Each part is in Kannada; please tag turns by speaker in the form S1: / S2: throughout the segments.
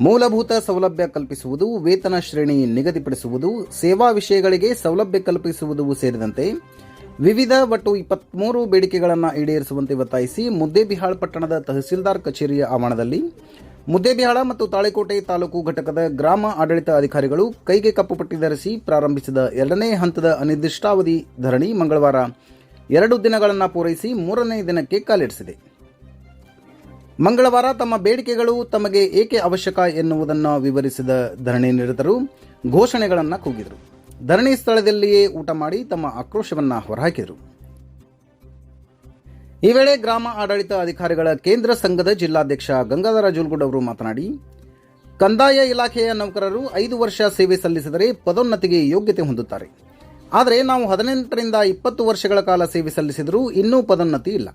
S1: ಮೂಲಭೂತ ಸೌಲಭ್ಯ ಕಲ್ಪಿಸುವುದು, ವೇತನ ಶ್ರೇಣಿ ನಿಗದಿಪಡಿಸುವುದು, ಸೇವಾ ವಿಷಯಗಳಿಗೆ ಸೌಲಭ್ಯ ಕಲ್ಪಿಸುವುದು ಸೇರಿದಂತೆ ವಿವಿಧ ಒಟ್ಟು ಇಪ್ಪತ್ಮೂರು ಬೇಡಿಕೆಗಳನ್ನು ಈಡೇರಿಸುವಂತೆ ಒತ್ತಾಯಿಸಿ ಮುದ್ದೇಬಿಹಾಳ್ ಪಟ್ಟಣದ ತಹಸೀಲ್ದಾರ್ ಕಚೇರಿಯ ಆವರಣದಲ್ಲಿ ಮುದ್ದೇಬಿಹಾಳ ಮತ್ತು ತಾಳೆಕೋಟೆ ತಾಲೂಕು ಘಟಕದ ಗ್ರಾಮ ಆಡಳಿತ ಅಧಿಕಾರಿಗಳು ಕೈಗೆ ಕಪ್ಪು ಪಟ್ಟಿ ಧರಿಸಿ ಪ್ರಾರಂಭಿಸಿದ ಎರಡನೇ ಹಂತದ ಅನಿರ್ದಿಷ್ಟಾವಧಿ ಧರಣಿ ಮಂಗಳವಾರ ಎರಡು ದಿನಗಳನ್ನು ಪೂರೈಸಿ ಮೂರನೇ ದಿನಕ್ಕೆ ಕಾಲಿರಿಸಿದೆ ಮಂಗಳವಾರ ತಮ್ಮ ಬೇಡಿಕೆಗಳು ತಮಗೆ ಏಕೆ ಅವಶ್ಯಕ ಎನ್ನುವುದನ್ನು ವಿವರಿಸಿದ ಧರಣಿ ನಿರತರು ಘೋಷಣೆಗಳನ್ನು ಕೂಗಿದರು. ಧರಣಿ ಸ್ಥಳದಲ್ಲಿಯೇ ಊಟ ಮಾಡಿ ತಮ್ಮ ಆಕ್ರೋಶವನ್ನು ಹೊರಹಾಕಿದರು. ಈ ವೇಳೆ ಗ್ರಾಮ ಆಡಳಿತ ಅಧಿಕಾರಿಗಳ ಕೇಂದ್ರ ಸಂಘದ ಜಿಲ್ಲಾಧ್ಯಕ್ಷ ಗಂಗಾಧರ ಜುಲ್ಗುಡ್ ಅವರು ಮಾತನಾಡಿ, ಕಂದಾಯ ಇಲಾಖೆಯ ನೌಕರರು ಐದು ವರ್ಷ ಸೇವೆ ಸಲ್ಲಿಸಿದರೆ ಪದೋನ್ನತಿಗೆ ಯೋಗ್ಯತೆ ಹೊಂದುತ್ತಾರೆ. ಆದರೆ ನಾವು ಹದಿನೆಂಟರಿಂದ ಇಪ್ಪತ್ತು ವರ್ಷಗಳ ಕಾಲ ಸೇವೆ ಸಲ್ಲಿಸಿದರೂ ಇನ್ನೂ ಪದೋನ್ನತಿ ಇಲ್ಲ.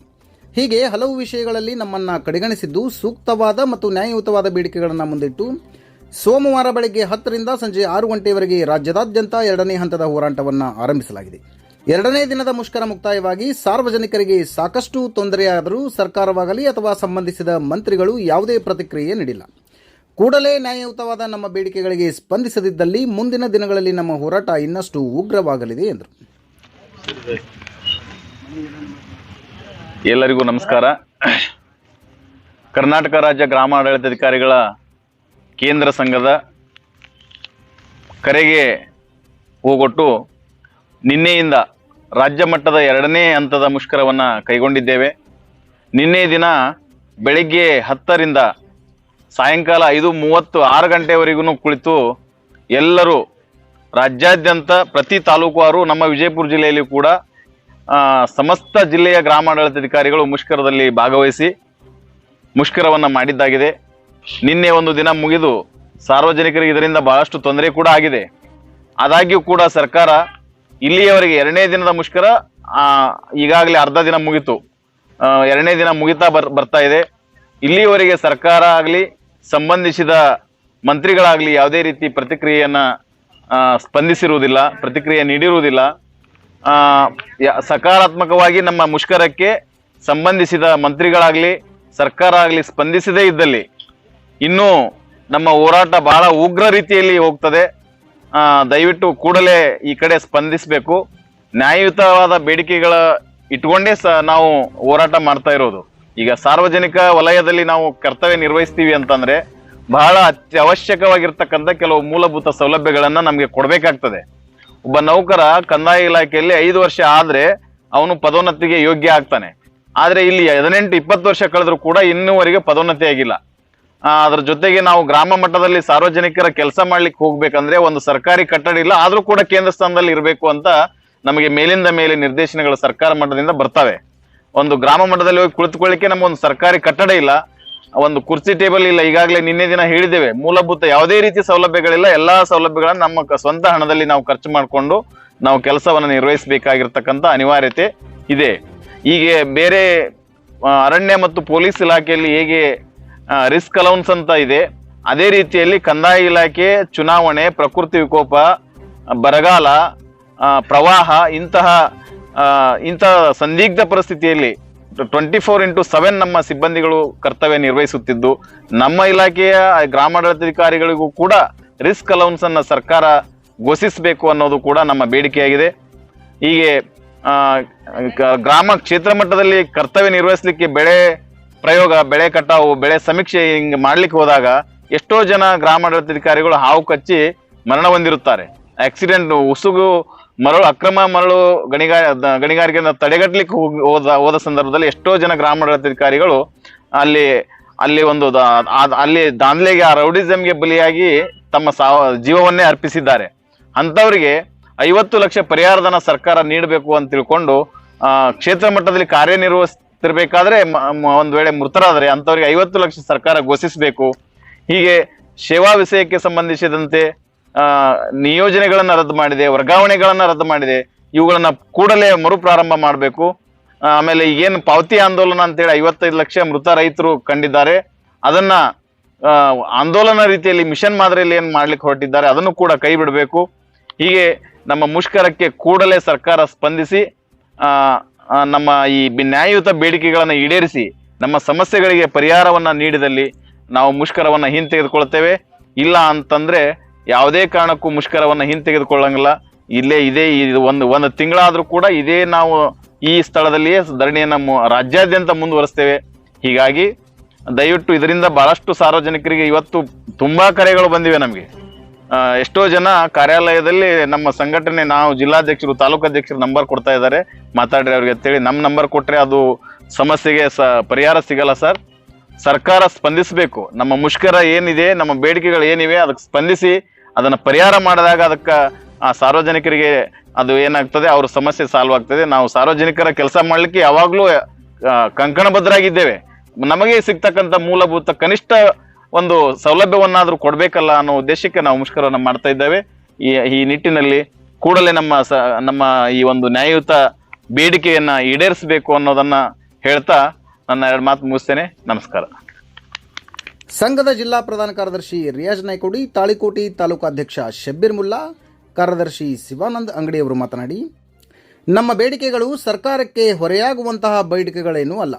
S1: ಹೀಗೆ ಹಲವು ವಿಷಯಗಳಲ್ಲಿ ನಮ್ಮನ್ನ ಕಡೆಗಣಿಸಿದ್ದು ಸೂಕ್ತವಾದ ಮತ್ತು ನ್ಯಾಯಯುತವಾದ ಬೇಡಿಕೆಗಳನ್ನು ಮುಂದಿಟ್ಟು ಸೋಮವಾರ ಬೆಳಗ್ಗೆ ಹತ್ತರಿಂದ ಸಂಜೆ ಆರು ಗಂಟೆಯವರೆಗೆ ರಾಜ್ಯದಾದ್ಯಂತ ಎರಡನೇ ಹಂತದ ಹೋರಾಟವನ್ನು ಆರಂಭಿಸಲಾಗಿದೆ. ಎರಡನೇ ದಿನದ ಮುಷ್ಕರ ಮುಕ್ತಾಯವಾಗಿ ಸಾರ್ವಜನಿಕರಿಗೆ ಸಾಕಷ್ಟು ತೊಂದರೆಯಾದರೂ ಸರ್ಕಾರವಾಗಲಿ ಅಥವಾ ಸಂಬಂಧಿಸಿದ ಮಂತ್ರಿಗಳು ಯಾವುದೇ ಪ್ರತಿಕ್ರಿಯೆ ನೀಡಿಲ್ಲ. ಕೂಡಲೇ ನ್ಯಾಯಯುತವಾದ ನಮ್ಮ ಬೇಡಿಕೆಗಳಿಗೆ ಸ್ಪಂದಿಸದಿದ್ದಲ್ಲಿ ಮುಂದಿನ ದಿನಗಳಲ್ಲಿ ನಮ್ಮ ಹೋರಾಟ ಇನ್ನಷ್ಟು ಉಗ್ರವಾಗಲಿದೆ ಎಂದರು.
S2: ಎಲ್ಲರಿಗೂ ನಮಸ್ಕಾರ. ಕರ್ನಾಟಕ ರಾಜ್ಯ ಗ್ರಾಮಾಡಳಿತಾಧಿಕಾರಿಗಳ ಕೇಂದ್ರ ಸಂಘದ ಕರೆಗೆ ಹೋಗೊಟ್ಟು ನಿನ್ನೆಯಿಂದ ರಾಜ್ಯ ಮಟ್ಟದ ಎರಡನೇ ಹಂತದ ಮುಷ್ಕರವನ್ನು ಕೈಗೊಂಡಿದ್ದೇವೆ. ನಿನ್ನೆ ದಿನ ಬೆಳಿಗ್ಗೆ ಹತ್ತರಿಂದ ಸಾಯಂಕಾಲ ಐದು ಮೂವತ್ತು ಆರು ಗಂಟೆವರೆಗೂ ಕುಳಿತು ಎಲ್ಲರೂ ರಾಜ್ಯಾದ್ಯಂತ ಪ್ರತಿ ತಾಲೂಕು ನಮ್ಮ ವಿಜಯಪುರ ಜಿಲ್ಲೆಯಲ್ಲಿ ಕೂಡ ಸಮಸ್ತ ಜಿಲ್ಲೆಯ ಗ್ರಾಮಾಡಳಿತಾಧಿಕಾರಿಗಳು ಮುಷ್ಕರದಲ್ಲಿ ಭಾಗವಹಿಸಿ ಮುಷ್ಕರವನ್ನು ಮಾಡಿದ್ದಾಗಿದೆ. ನಿನ್ನೆ ಒಂದು ದಿನ ಮುಗಿದು ಸಾರ್ವಜನಿಕರಿಗೆ ಇದರಿಂದ ಬಹಳಷ್ಟು ತೊಂದರೆ ಕೂಡ ಆಗಿದೆ. ಆದಾಗ್ಯೂ ಕೂಡ ಸರ್ಕಾರ ಇಲ್ಲಿಯವರೆಗೆ ಎರಡನೇ ದಿನದ ಮುಷ್ಕರ ಈಗಾಗಲೇ ಅರ್ಧ ದಿನ ಮುಗಿತು. ಎರಡನೇ ದಿನ ಮುಗಿತಾ ಬರ್, ಬರ್ತಾ ಇದೆ. ಇಲ್ಲಿಯವರೆಗೆ ಸರ್ಕಾರ ಆಗಲಿ, ಸಂಬಂಧಿಸಿದ ಮಂತ್ರಿಗಳಾಗಲಿ ಯಾವುದೇ ರೀತಿ ಪ್ರತಿಕ್ರಿಯೆಯನ್ನು ಸ್ಪಂದಿಸಿರುವುದಿಲ್ಲ, ಪ್ರತಿಕ್ರಿಯೆ ನೀಡಿರುವುದಿಲ್ಲ. ಸಕಾರಾತ್ಮಕವಾಗಿ ನಮ್ಮ ಮುಷ್ಕರಕ್ಕೆ ಸಂಬಂಧಿಸಿದ ಮಂತ್ರಿಗಳಾಗಲಿ, ಸರ್ಕಾರ ಆಗಲಿ ಸ್ಪಂದಿಸದೇ ಇದ್ದಲ್ಲಿ ಇನ್ನೂ ನಮ್ಮ ಹೋರಾಟ ಬಹಳ ಉಗ್ರ ರೀತಿಯಲ್ಲಿ ಹೋಗ್ತದೆ. ದಯವಿಟ್ಟು ಕೂಡಲೇ ಈ ಕಡೆ ಸ್ಪಂದಿಸಬೇಕು. ನ್ಯಾಯಯುತವಾದ ಬೇಡಿಕೆಗಳ ಇಟ್ಕೊಂಡೇ ಸ, ನಾವು ಹೋರಾಟ ಮಾಡ್ತಾ ಇರೋದು. ಈಗ ಸಾರ್ವಜನಿಕ ವಲಯದಲ್ಲಿ ನಾವು ಕರ್ತವ್ಯ ನಿರ್ವಹಿಸ್ತೀವಿ ಅಂತಂದ್ರೆ ಬಹಳ ಅತ್ಯವಶ್ಯಕವಾಗಿರ್ತಕ್ಕಂಥ ಕೆಲವು ಮೂಲಭೂತ ಸೌಲಭ್ಯಗಳನ್ನು ನಮಗೆ ಕೊಡಬೇಕಾಗ್ತದೆ. ಒಬ್ಬ ನೌಕರ ಕಂದಾಯ ಇಲಾಖೆಯಲ್ಲಿ ಐದು ವರ್ಷ ಆದ್ರೆ ಅವನು ಪದೋನ್ನತಿಗೆ ಯೋಗ್ಯ ಆಗ್ತಾನೆ. ಆದ್ರೆ ಇಲ್ಲಿ ಹದಿನೆಂಟು, ಇಪ್ಪತ್ತು ವರ್ಷ ಕಳೆದ್ರು ಕೂಡ ಇನ್ನೂವರೆಗೆ ಪದೋನ್ನತಿ ಆಗಿಲ್ಲ. ಅದರ ಜೊತೆಗೆ ನಾವು ಗ್ರಾಮ ಮಟ್ಟದಲ್ಲಿ ಸಾರ್ವಜನಿಕರ ಕೆಲಸ ಮಾಡ್ಲಿಕ್ಕೆ ಹೋಗ್ಬೇಕಂದ್ರೆ ಒಂದು ಸರ್ಕಾರಿ ಕಟ್ಟಡ ಇಲ್ಲ, ಆದ್ರೂ ಕೂಡ ಕೇಂದ್ರ ಸ್ಥಾನದಲ್ಲಿ ಇರಬೇಕು ಅಂತ ನಮಗೆ ಮೇಲಿಂದ ಮೇಲೆ ನಿರ್ದೇಶನಗಳು ಸರ್ಕಾರ ಮಟ್ಟದಿಂದ ಬರ್ತವೆ. ಒಂದು ಗ್ರಾಮ ಮಟ್ಟದಲ್ಲಿ ಹೋಗಿ ಕುಳಿತುಕೊಳ್ಳಿಕ್ಕೆ ನಮ್ಗೊಂದು ಸರ್ಕಾರಿ ಕಟ್ಟಡ ಇಲ್ಲ ಒಂದು ಕುರ್ಚಿ ಟೇಬಲ್ ಇಲ್ಲ, ಈಗಾಗಲೇ ನಿನ್ನೆ ದಿನ ಹೇಳಿದ್ದೇವೆ. ಮೂಲಭೂತ ಯಾವುದೇ ರೀತಿ ಸೌಲಭ್ಯಗಳಿಲ್ಲ, ಎಲ್ಲಾ ಸೌಲಭ್ಯಗಳನ್ನ ನಮ್ಮ ಸ್ವಂತ ಹಣದಲ್ಲಿ ನಾವು ಖರ್ಚು ಮಾಡಿಕೊಂಡು ನಾವು ಕೆಲಸವನ್ನು ನಿರ್ವಹಿಸಬೇಕಾಗಿರ್ತಕ್ಕಂಥ ಅನಿವಾರ್ಯತೆ ಇದೆ. ಹೀಗೆ ಬೇರೆ ಅರಣ್ಯ ಮತ್ತು ಪೊಲೀಸ್ ಇಲಾಖೆಯಲ್ಲಿ ಹೇಗೆ ರಿಸ್ಕ್ ಅಲೌನ್ಸ್ ಅಂತ ಇದೆ, ಅದೇ ರೀತಿಯಲ್ಲಿ ಕಂದಾಯ ಇಲಾಖೆ, ಚುನಾವಣೆ, ಪ್ರಕೃತಿ ವಿಕೋಪ, ಬರಗಾಲ ಪ್ರವಾಹ, ಇಂತಹ ಇಂತಹ ಸಂದಿಗ್ಧ ಪರಿಸ್ಥಿತಿಯಲ್ಲಿ ಟ್ವೆಂಟಿ ಫೋರ್ ಇಂಟು ಸೆವೆನ್ ನಮ್ಮ ಸಿಬ್ಬಂದಿಗಳು ಕರ್ತವ್ಯ ನಿರ್ವಹಿಸುತ್ತಿದ್ದು, ನಮ್ಮ ಇಲಾಖೆಯ ಗ್ರಾಮಾಡಳಿತಾಧಿಕಾರಿಗಳಿಗೂ ಕೂಡ ರಿಸ್ಕ್ ಅಲೌನ್ಸ್ ಅನ್ನ ಸರ್ಕಾರ ಘೋಷಿಸಬೇಕು ಅನ್ನೋದು ಕೂಡ ನಮ್ಮ ಬೇಡಿಕೆಯಾಗಿದೆ. ಹೀಗೆ ಗ್ರಾಮ ಕ್ಷೇತ್ರ ಮಟ್ಟದಲ್ಲಿ ಕರ್ತವ್ಯ ನಿರ್ವಹಿಸಲಿಕ್ಕೆ ಬೆಳೆ ಪ್ರಯೋಗ, ಬೆಳೆ ಕಟಾವು, ಬೆಳೆ ಸಮೀಕ್ಷೆ ಹಿಂಗೆ ಮಾಡ್ಲಿಕ್ಕೆ ಹೋದಾಗ ಎಷ್ಟೋ ಜನ ಗ್ರಾಮಾಡಳಿತಾಧಿಕಾರಿಗಳು ಹಾವು ಕಚ್ಚಿ ಮರಣ ಹೊಂದಿರುತ್ತಾರೆ. ಆಕ್ಸಿಡೆಂಟ್ ಉಸುಗು ಮರಳು, ಅಕ್ರಮ ಮರಳು ಗಣಿಗಾರ ಗಣಿಗಾರಿಕೆಯನ್ನು ತಡೆಗಟ್ಟಲಿಕ್ಕೆ ಹೋದ ಹೋದ ಸಂದರ್ಭದಲ್ಲಿ ಎಷ್ಟೋ ಜನ ಗ್ರಾಮಾಡಳಿತಾಧಿಕಾರಿಗಳು ಅಲ್ಲಿ ಅಲ್ಲಿ ಒಂದು ಅಲ್ಲಿ ದಾಂಧಲೆಗೆ, ಆ ರೌಡಿಸಮ್ಗೆ ಬಲಿಯಾಗಿ ತಮ್ಮ ಸಾವ ಜೀವವನ್ನೇ ಅರ್ಪಿಸಿದ್ದಾರೆ. ಅಂಥವರಿಗೆ ಐವತ್ತು ಲಕ್ಷ ಪರಿಹಾರಧನ ಸರ್ಕಾರ ನೀಡಬೇಕು ಅಂತ ತಿಳ್ಕೊಂಡು ಕ್ಷೇತ್ರ ಮಟ್ಟದಲ್ಲಿ ಕಾರ್ಯನಿರ್ವಹಿಸ್ತಿರ್ಬೇಕಾದ್ರೆ ಒಂದು ವೇಳೆ ಮೃತರಾದರೆ ಅಂಥವ್ರಿಗೆ ಐವತ್ತು ಲಕ್ಷ ಸರ್ಕಾರ ಘೋಷಿಸಬೇಕು. ಹೀಗೆ ಸೇವಾ ವಿಷಯಕ್ಕೆ ಸಂಬಂಧಿಸಿದಂತೆ ನಿಯೋಜನೆಗಳನ್ನ ರದ್ದು ಮಾಡಿದೆ, ವರ್ಗಾವಣೆಗಳನ್ನು ರದ್ದು ಮಾಡಿದೆ, ಇವುಗಳನ್ನು ಕೂಡಲೇ ಮರುಪ್ರಾರಂಭ ಮಾಡಬೇಕು. ಆಮೇಲೆ ಏನು ಪಾವತಿ ಆಂದೋಲನ ಅಂತೇಳಿ ಐವತ್ತೈದು ಲಕ್ಷ ಮೃತ ರೈತರು ಕಂಡಿದ್ದಾರೆ. ಅದನ್ನ ಆಂದೋಲನ ರೀತಿಯಲ್ಲಿ ಮಿಷನ್ ಮಾದರಿಯಲ್ಲಿ ಏನು ಮಾಡ್ಲಿಕ್ಕೆ ಹೊರಟಿದ್ದಾರೆ, ಅದನ್ನು ಕೂಡ ಕೈ ಬಿಡಬೇಕು. ಹೀಗೆ ನಮ್ಮ ಮುಷ್ಕರಕ್ಕೆ ಕೂಡಲೇ ಸರ್ಕಾರ ಸ್ಪಂದಿಸಿ ನಮ್ಮ ಈ ನ್ಯಾಯಯುತ ಬೇಡಿಕೆಗಳನ್ನು ಈಡೇರಿಸಿ, ನಮ್ಮ ಸಮಸ್ಯೆಗಳಿಗೆ ಪರಿಹಾರವನ್ನ ನೀಡಿದಲ್ಲಿ ನಾವು ಮುಷ್ಕರವನ್ನ ಹಿಂತೆಗೆದುಕೊಳ್ತೇವೆ. ಇಲ್ಲ ಅಂತಂದ್ರೆ ಯಾವುದೇ ಕಾರಣಕ್ಕೂ ಮುಷ್ಕರವನ್ನು ಹಿಂತೆಗೆದುಕೊಳ್ಳಂಗಿಲ್ಲ. ಇಲ್ಲೇ ಇದೇ ಇದು ಒಂದು ಒಂದು ತಿಂಗಳಾದರೂ ಕೂಡ ಇದೇ ನಾವು ಈ ಸ್ಥಳದಲ್ಲಿಯೇ ಧರಣಿಯನ್ನು ರಾಜ್ಯಾದ್ಯಂತ ಮುಂದುವರಿಸ್ತೇವೆ. ಹೀಗಾಗಿ ದಯವಿಟ್ಟು ಇದರಿಂದ ಬಹಳಷ್ಟು ಸಾರ್ವಜನಿಕರಿಗೆ ಇವತ್ತು ತುಂಬಾ ಕರೆಗಳು ಬಂದಿವೆ ನಮಗೆ. ಎಷ್ಟೋ ಜನ ಕಾರ್ಯಾಲಯದಲ್ಲಿ ನಮ್ಮ ಸಂಘಟನೆ ನಾವು ಜಿಲ್ಲಾಧ್ಯಕ್ಷರು, ತಾಲೂಕು ಅಧ್ಯಕ್ಷರು ನಂಬರ್ ಕೊಡ್ತಾ ಇದ್ದಾರೆ. ಮಾತಾಡ್ರಿ ಅವ್ರಿಗೆ ಅಂತೇಳಿ. ನಮ್ಮ ನಂಬರ್ ಕೊಟ್ಟರೆ ಅದು ಸಮಸ್ಯೆಗೆ ಸ, ಪರಿಹಾರ ಸಿಗಲ್ಲ ಸರ್. ಸರ್ಕಾರ ಸ್ಪಂದಿಸಬೇಕು. ನಮ್ಮ ಮುಷ್ಕರ ಏನಿದೆ, ನಮ್ಮ ಬೇಡಿಕೆಗಳು ಏನಿವೆ, ಅದಕ್ಕೆ ಸ್ಪಂದಿಸಿ ಅದನ್ನ ಪರಿಹಾರ ಮಾಡಿದಾಗ ಅದಕ್ಕೆ, ಆ, ಸಾರ್ವಜನಿಕರಿಗೆ ಅದು ಏನಾಗ್ತದೆ, ಅವ್ರ ಸಮಸ್ಯೆ ಸಾಲ್ವ್ ಆಗ್ತದೆ. ನಾವು ಸಾರ್ವಜನಿಕರ ಕೆಲಸ ಮಾಡಲಿಕ್ಕೆ ಯಾವಾಗಲೂ ಕಂಕಣಬದ್ಧರಾಗಿದ್ದೇವೆ. ನಮಗೆ ಸಿಗ್ತಕ್ಕಂಥ ಮೂಲಭೂತ ಕನಿಷ್ಠ ಒಂದು ಸೌಲಭ್ಯವನ್ನಾದರೂ ಕೊಡಬೇಕಲ್ಲ ಅನ್ನೋ ಉದ್ದೇಶಕ್ಕೆ ನಾವು ಮುಷ್ಕರವನ್ನು ಮಾಡ್ತಾ ಇದ್ದೇವೆ. ಈ ಈ ನಿಟ್ಟಿನಲ್ಲಿ ಕೂಡಲೇ ನಮ್ಮ ಸ, ನಮ್ಮ ಈ ಒಂದು ನ್ಯಾಯಯುತ ಬೇಡಿಕೆಯನ್ನು ಈಡೇರಿಸಬೇಕು ಅನ್ನೋದನ್ನು ಹೇಳ್ತಾ ನನ್ನ ಎರಡು ಮಾತು ಮುಗಿಸ್ತೇನೆ. ನಮಸ್ಕಾರ.
S1: ಸಂಘದ ಜಿಲ್ಲಾ ಪ್ರಧಾನ ಕಾರ್ಯದರ್ಶಿ ರಿಯಾಜ್ ನಾಯ್ಕೋಡಿ, ತಾಳಿಕೋಟಿ ತಾಲೂಕಾಧ್ಯಕ್ಷ ಶಬ್ಬೀರ್ ಮುಲ್ಲಾ, ಕಾರ್ಯದರ್ಶಿ ಶಿವಾನಂದ್ ಅಂಗಡಿಯವರು ಮಾತನಾಡಿ, ನಮ್ಮ ಬೇಡಿಕೆಗಳು ಸರ್ಕಾರಕ್ಕೆ ಹೊರೆಯಾಗುವಂತಹ ಬೇಡಿಕೆಗಳೇನೂ ಅಲ್ಲ.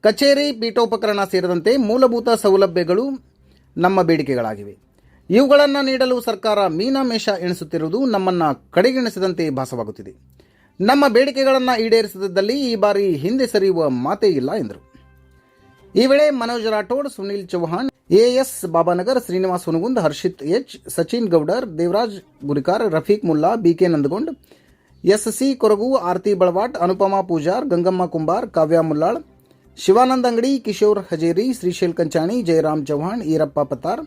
S1: ಕಚೇರಿ, ಪೀಠೋಪಕರಣ ಸೇರಿದಂತೆ ಮೂಲಭೂತ ಸೌಲಭ್ಯಗಳು ನಮ್ಮ ಬೇಡಿಕೆಗಳಾಗಿವೆ. ಇವುಗಳನ್ನು ನೀಡಲು ಸರ್ಕಾರ ಮೀನಾಮೇಷ ಎಣಿಸುತ್ತಿರುವುದು ನಮ್ಮನ್ನು ಕಡೆಗಣಿಸಿದಂತೆ ಭಾಸವಾಗುತ್ತಿದೆ. ನಮ್ಮ ಬೇಡಿಕೆಗಳನ್ನು ಈಡೇರಿಸದಿದ್ದಲ್ಲಿ ಈ ಬಾರಿ ಹಿಂದೆ ಸರಿಯುವ ಮಾತೇ ಇಲ್ಲ ಎಂದರು. ಈ ವೇಳೆ Manoj Rathod Sunil Chauhan AS Babanagar Srinivas Hunagund Harshit H Sachin Gowdar Devaraj Gurikar Rafiq Mulla BK Nandagond SC Koragu Aarti Balawat Anupama Pujar Gangamma Kumbar Kavya Mullal Shivananda Angadi Kishore Hajeri Shrishail ಕಂಚಾಣಿ Jayaram Chauhan Irappa Patar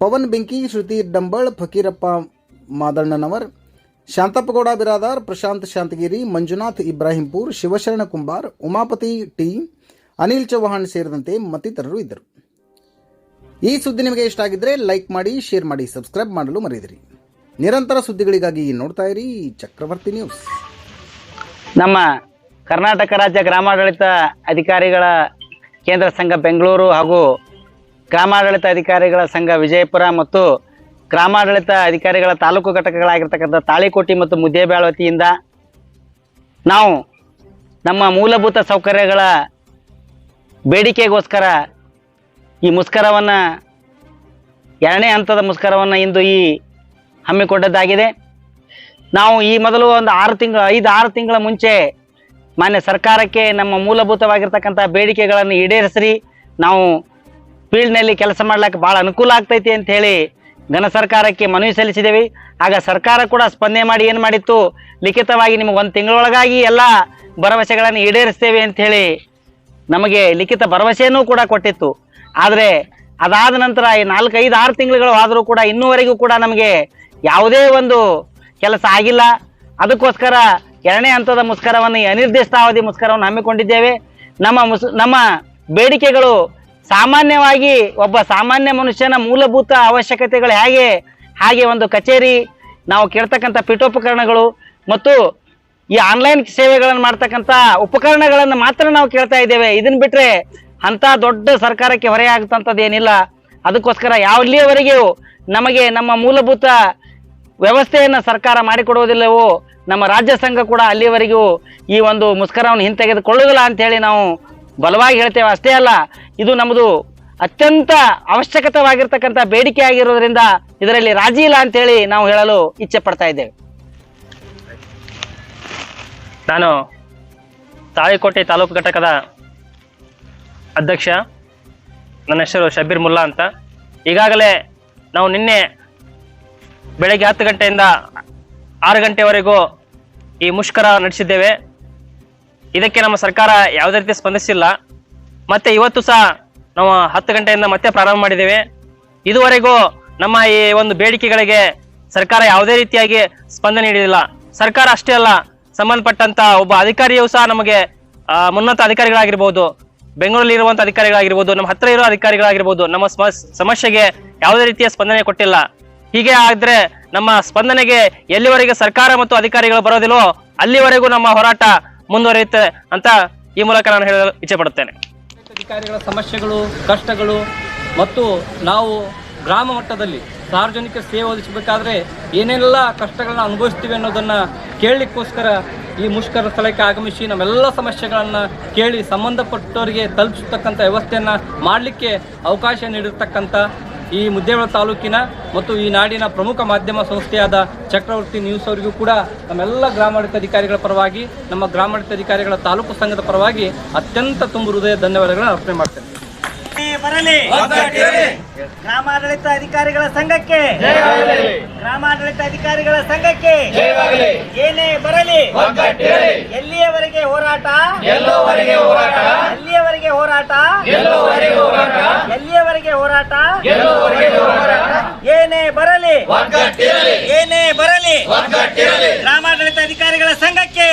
S1: Pavan ಬೆಂಕಿ ಶ್ರುತಿ Dambal Fakirappa ಮಾದಣ್ಣನವರ್ ಶಾಂತಪ್ಪಗೌಡ Biradar Prashant Shantagiri Manjunath Ibrahimpur Shivasharana Kumbar Umapathi T Anil Chauhan ಸೇರಿದಂತೆ ಮತ್ತಿತರರು ಇದ್ದರು. ಈ ಸುದ್ದಿ ನಿಮಗೆ ಇಷ್ಟ ಆಗಿದ್ರೆ ಲೈಕ್ ಮಾಡಿ, ಶೇರ್ ಮಾಡಿ, ಸಬ್ಸ್ಕ್ರೈಬ್ ಮಾಡಲು ಮರೆಯದಿರಿ ನಿರಂತರ ಸುದ್ದಿಗಳಿಗಾಗಿ ನೋಡ್ತಾ ಇರಿ ಚಕ್ರವರ್ತಿ ನ್ಯೂಸ್.
S3: ನಮ್ಮ ಕರ್ನಾಟಕ ರಾಜ್ಯ ಗ್ರಾಮಾಡಳಿತ ಅಧಿಕಾರಿಗಳ ಕೇಂದ್ರ ಸಂಘ ಬೆಂಗಳೂರು ಹಾಗೂ ಗ್ರಾಮಾಡಳಿತ ಅಧಿಕಾರಿಗಳ ಸಂಘ ವಿಜಯಪುರ ಮತ್ತು ಗ್ರಾಮಾಡಳಿತ ಅಧಿಕಾರಿಗಳ ತಾಲೂಕು ಘಟಕಗಳಾಗಿರ್ತಕ್ಕಂಥ ತಾಳಿಕೋಟಿ ಮತ್ತು ಮುದ್ದೇಬ್ಯಾಳ ನಾವು ನಮ್ಮ ಮೂಲಭೂತ ಸೌಕರ್ಯಗಳ ಬೇಡಿಕೆಗೋಸ್ಕರ ಈ ಮುಷ್ಕರವನ್ನು ಎರಡನೇ ಹಂತದ ಮುಷ್ಕರವನ್ನು ಇಂದು ಈ ಹಮ್ಮಿಕೊಂಡದ್ದಾಗಿದೆ. ನಾವು ಈ ಮೊದಲು ಒಂದು ಆರು ತಿಂಗಳು, ಐದು ಆರು ತಿಂಗಳ ಮುಂಚೆ ಮಾನ್ಯ ಸರ್ಕಾರಕ್ಕೆ ನಮ್ಮ ಮೂಲಭೂತವಾಗಿರ್ತಕ್ಕಂಥ ಬೇಡಿಕೆಗಳನ್ನು ಈಡೇರಿಸ್ರಿ. ನಾವು ಫೀಲ್ಡ್ನಲ್ಲಿ ಕೆಲಸ ಮಾಡ್ಲಿಕ್ಕೆ ಭಾಳ ಅನುಕೂಲ ಆಗ್ತೈತಿ ಅಂತ ಹೇಳಿ ಘನ ಸರ್ಕಾರಕ್ಕೆ ಮನವಿ ಸಲ್ಲಿಸಿದ್ದೇವೆ. ಆಗ ಸರ್ಕಾರ ಕೂಡ ಸ್ಪಂದನೆ ಮಾಡಿ ಏನು ಮಾಡಿತ್ತು? ಲಿಖಿತವಾಗಿ ನಿಮಗೆ ಒಂದು ತಿಂಗಳೊಳಗಾಗಿ ಎಲ್ಲ ಭರವಸೆಗಳನ್ನು ಈಡೇರಿಸ್ತೇವೆ ಅಂತ ಹೇಳಿ ನಮಗೆ ಲಿಖಿತ ಭರವಸೆಯನ್ನು ಕೂಡ ಕೊಟ್ಟಿತ್ತು. ಆದರೆ ಅದಾದ ನಂತರ ಈ ನಾಲ್ಕೈದು ಆರು ತಿಂಗಳುಗಳು ಆದರೂ ಕೂಡ ಇನ್ನೂವರೆಗೂ ಕೂಡ ನಮಗೆ ಯಾವುದೇ ಒಂದು ಕೆಲಸ ಆಗಿಲ್ಲ. ಅದಕ್ಕೋಸ್ಕರ ಎರಡನೇ ಹಂತದ ಮುಷ್ಕರವನ್ನು ಅನಿರ್ದಿಷ್ಟಾವಧಿ ಮುಷ್ಕರವನ್ನು ಹಮ್ಮಿಕೊಂಡಿದ್ದೇವೆ. ನಮ್ಮ ಮುಸ್, ನಮ್ಮ ಬೇಡಿಕೆಗಳು ಸಾಮಾನ್ಯವಾಗಿ ಒಬ್ಬ ಸಾಮಾನ್ಯ ಮನುಷ್ಯನ ಮೂಲಭೂತ ಅವಶ್ಯಕತೆಗಳು ಹೇಗೆ, ಹಾಗೆ ಒಂದು ಕಚೇರಿ, ನಾವು ಕೇಳ್ತಕ್ಕಂಥ ಪೀಠೋಪಕರಣಗಳು ಮತ್ತು ಈ ಆನ್ಲೈನ್ ಸೇವೆಗಳನ್ನು ಮಾಡ್ತಕ್ಕಂಥ ಉಪಕರಣಗಳನ್ನು ಮಾತ್ರ ನಾವು ಕೇಳ್ತಾ ಇದ್ದೇವೆ. ಇದನ್ನ ಬಿಟ್ರೆ ಅಂತ ದೊಡ್ಡ ಸರ್ಕಾರಕ್ಕೆ ಹೊರೆ ಏನಿಲ್ಲ. ಅದಕ್ಕೋಸ್ಕರ ಯಾವಲ್ಲಿಯವರೆಗೂ ನಮಗೆ ನಮ್ಮ ಮೂಲಭೂತ ವ್ಯವಸ್ಥೆಯನ್ನು ಸರ್ಕಾರ ಮಾಡಿಕೊಡುವುದಿಲ್ಲವೋ, ನಮ್ಮ ರಾಜ್ಯ ಸಂಘ ಕೂಡ ಅಲ್ಲಿಯವರೆಗೂ ಈ ಒಂದು ಮುಷ್ಕರವನ್ನು ಹಿಂತೆಗೆದುಕೊಳ್ಳುವುದಿಲ್ಲ ಅಂತ ಹೇಳಿ ನಾವು ಬಲವಾಗಿ ಹೇಳ್ತೇವೆ. ಅಷ್ಟೇ ಅಲ್ಲ, ಇದು ನಮ್ಮದು ಅತ್ಯಂತ ಅವಶ್ಯಕತವಾಗಿರ್ತಕ್ಕಂಥ ಬೇಡಿಕೆ ಆಗಿರೋದ್ರಿಂದ ಇದರಲ್ಲಿ ರಾಜಿ ಇಲ್ಲ ಅಂತ ಹೇಳಿ ನಾವು ಹೇಳಲು ಇಚ್ಛೆ ಪಡ್ತಾ ಇದ್ದೇವೆ.
S4: ನಾನು ತಾಳಿಕೋಟೆ ತಾಲೂಕು ಘಟಕದ ಅಧ್ಯಕ್ಷ. ನನ್ನ ಹೆಸರು ಶಬೀರ್ ಮುಲ್ಲಾ ಅಂತ. ಈಗಾಗಲೇ ನಾವು ನಿನ್ನೆ ಬೆಳಗ್ಗೆ ಹತ್ತು ಗಂಟೆಯಿಂದ ಆರು ಗಂಟೆವರೆಗೂ ಈ ಮುಷ್ಕರ ನಡೆಸಿದ್ದೇವೆ. ಇದಕ್ಕೆ ನಮ್ಮ ಸರ್ಕಾರ ಯಾವುದೇ ರೀತಿ ಸ್ಪಂದಿಸಿಲ್ಲ. ಮತ್ತೆ ಇವತ್ತು ಸಹ ನಾವು ಹತ್ತು ಗಂಟೆಯಿಂದ ಮತ್ತೆ ಪ್ರಾರಂಭ ಮಾಡಿದ್ದೇವೆ. ಇದುವರೆಗೂ ನಮ್ಮ ಈ ಒಂದು ಬೇಡಿಕೆಗಳಿಗೆ ಸರ್ಕಾರ ಯಾವುದೇ ರೀತಿಯಾಗಿ ಸ್ಪಂದನೆ ನೀಡಿಲ್ಲ. ಸರ್ಕಾರ ಅಷ್ಟೇ ಅಲ್ಲ ಸಂಬಂಧಪಟ್ಟಂತ ಒಬ್ಬ ಅಧಿಕಾರಿಯೂ ಸಹ ನಮಗೆ ಮುನ್ನತ ಅಧಿಕಾರಿಗಳಾಗಿರ್ಬೋದು, ಬೆಂಗಳೂರಲ್ಲಿ ಇರುವಂತ ಅಧಿಕಾರಿಗಳಾಗಿರ್ಬೋದು, ನಮ್ಮ ಹತ್ರ ಇರೋ ಅಧಿಕಾರಿಗಳಾಗಿರ್ಬೋದು, ನಮ್ಮ ಸ್ಮ- ಸಮಸ್ಯೆಗೆ ಯಾವುದೇ ರೀತಿಯ ಸ್ಪಂದನೆ ಕೊಟ್ಟಿಲ್ಲ. ಹೀಗೆ ಆದ್ರೆ ನಮ್ಮ ಸ್ಪಂದನೆಗೆ ಎಲ್ಲಿವರೆಗೆ ಸರ್ಕಾರ ಮತ್ತು ಅಧಿಕಾರಿಗಳು ಬರೋದಿಲ್ಲೋ ಅಲ್ಲಿವರೆಗೂ ನಮ್ಮ ಹೋರಾಟ ಮುಂದುವರಿಯುತ್ತೆ ಅಂತ ಈ ಮೂಲಕ ನಾನು ಹೇಳಲು ಇಚ್ಛೆ ಪಡುತ್ತೇನೆ.
S5: ಅಧಿಕಾರಿಗಳ ಸಮಸ್ಯೆಗಳು, ಕಷ್ಟಗಳು ಮತ್ತು ನಾವು ಗ್ರಾಮ ಮಟ್ಟದಲ್ಲಿ ಸಾರ್ವಜನಿಕ ಸೇವೆ ಒದಗಿಸಬೇಕಾದ್ರೆ ಏನೆಲ್ಲ ಕಷ್ಟಗಳನ್ನ ಅನುಭವಿಸ್ತೀವಿ ಅನ್ನೋದನ್ನ ಕೇಳಲಿಕ್ಕೋಸ್ಕರ ಈ ಮುಷ್ಕರ ಸ್ಥಳಕ್ಕೆ ಆಗಮಿಸಿ ನಮ್ಮೆಲ್ಲ ಸಮಸ್ಯೆಗಳನ್ನು ಕೇಳಿ ಸಂಬಂಧಪಟ್ಟವರಿಗೆ ತಲುಪಿಸ್ತಕ್ಕಂಥ ವ್ಯವಸ್ಥೆಯನ್ನು ಮಾಡಲಿಕ್ಕೆ ಅವಕಾಶ ನೀಡಿರ್ತಕ್ಕಂಥ ಈ ಮುದ್ದೇವಳ ತಾಲೂಕಿನ ಮತ್ತು ಈ ನಾಡಿನ ಪ್ರಮುಖ ಮಾಧ್ಯಮ ಸಂಸ್ಥೆಯಾದ ಚಕ್ರವರ್ತಿ ನ್ಯೂಸ್ ಅವರಿಗೂ ಕೂಡ ನಮ್ಮೆಲ್ಲ ಗ್ರಾಮಾಡಳಿತ ಅಧಿಕಾರಿಗಳ ಪರವಾಗಿ, ನಮ್ಮ ಗ್ರಾಮಾಡಳಿತ ಅಧಿಕಾರಿಗಳ ತಾಲೂಕು ಸಂಘದ ಪರವಾಗಿ ಅತ್ಯಂತ ತುಂಬ ಹೃದಯ ಧನ್ಯವಾದಗಳನ್ನು ಅರ್ಪಣೆ ಮಾಡ್ತೇನೆ.
S3: ಬರಲಿ. ಗ್ರಾಮಾಡಳಿತ ಅಧಿಕಾರಿಗಳ ಸಂಘಕ್ಕೆ. ಗ್ರಾಮಾಡಳಿತ ಅಧಿಕಾರಿಗಳ ಸಂಘಕ್ಕೆ. ಏನೇ ಬರಲಿ. ಎಲ್ಲಿಯವರೆಗೆ ಹೋರಾಟ? ಎಲ್ಲಿಯವರೆಗೆ ಹೋರಾಟ? ಎಲ್ಲಿಯವರೆಗೆ ಹೋರಾಟ? ಏನೇ ಬರಲಿ. ಏನೇ ಬರಲಿ. ಗ್ರಾಮಾಡಳಿತ ಅಧಿಕಾರಿಗಳ ಸಂಘಕ್ಕೆ.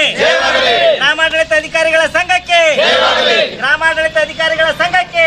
S3: ಗ್ರಾಮಾಡಳಿತ ಅಧಿಕಾರಿಗಳ ಸಂಘಕ್ಕೆ ಗ್ರಾಮಾಡಳಿತ ಅಧಿಕಾರಿಗಳ ಸಂಘಕ್ಕೆ